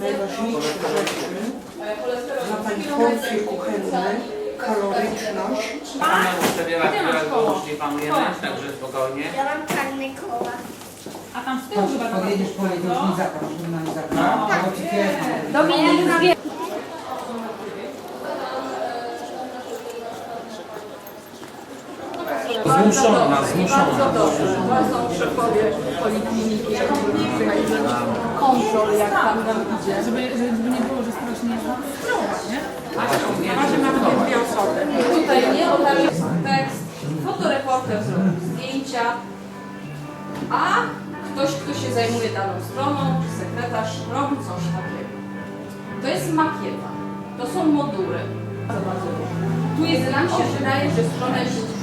najważniejsze rzeczy dla Pani porcje kuchenne, kaloryczność. Którego już nie panujemy, także spokojnie. Ja mam czarne koła. A tam z tyłu chyba to Pojedziesz, pojedziesz, nie zapraszam, żeby nam nie zapraszam. Bo ci kieruję. Dominik. Zmuszona, zmuszona. Bardzo szefowie polikliniki, kontrol, jak tam nam idzie. Żeby, żeby nie było, że skoro się nie spróbować, nie? Macie nawet dwie osoby. Tutaj nie, jest tekst, fotoreporter zrobił zdjęcia, a ktoś, kto się zajmuje daną stroną, czy sekretarz robi coś takiego. To jest makieta, to są moduły. Tu jest, nam się wydaje, że strona jest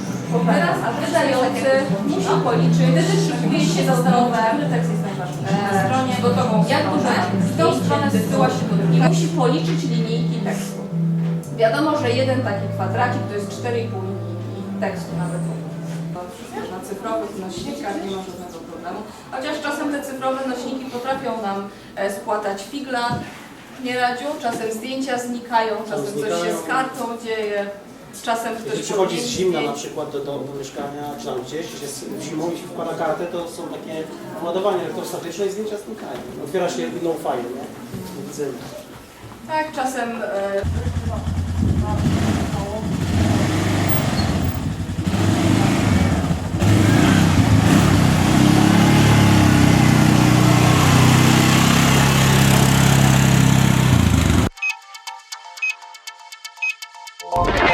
teraz, a wydający musi policzyć, wtedy szykuje się zastanowę, tekst jest najważniejszy. Na stronie gotową, jak dużo w tą stronę wysyła się do drugiej. Musi policzyć linijki tekstu. Wiadomo, że jeden taki kwadracik to jest 4,5 linijki tekstu nawet. Na cyfrowych nośnikach nie ma żadnego problemu. Chociaż czasem te cyfrowe nośniki potrafią nam e, spłatać figla, nie radziu, czasem zdjęcia znikają, czasem coś się z kartą dzieje, czasem ktoś Jeśli przychodzi z zimna na przykład do, do, mieszkania, czy tam gdzieś, jest zimą i się wkłada kartę, to są takie ładowanie elektrostatyczne i zdjęcia znikają. Otwiera się no file, nie? Widzimy. Tak, czasem e, you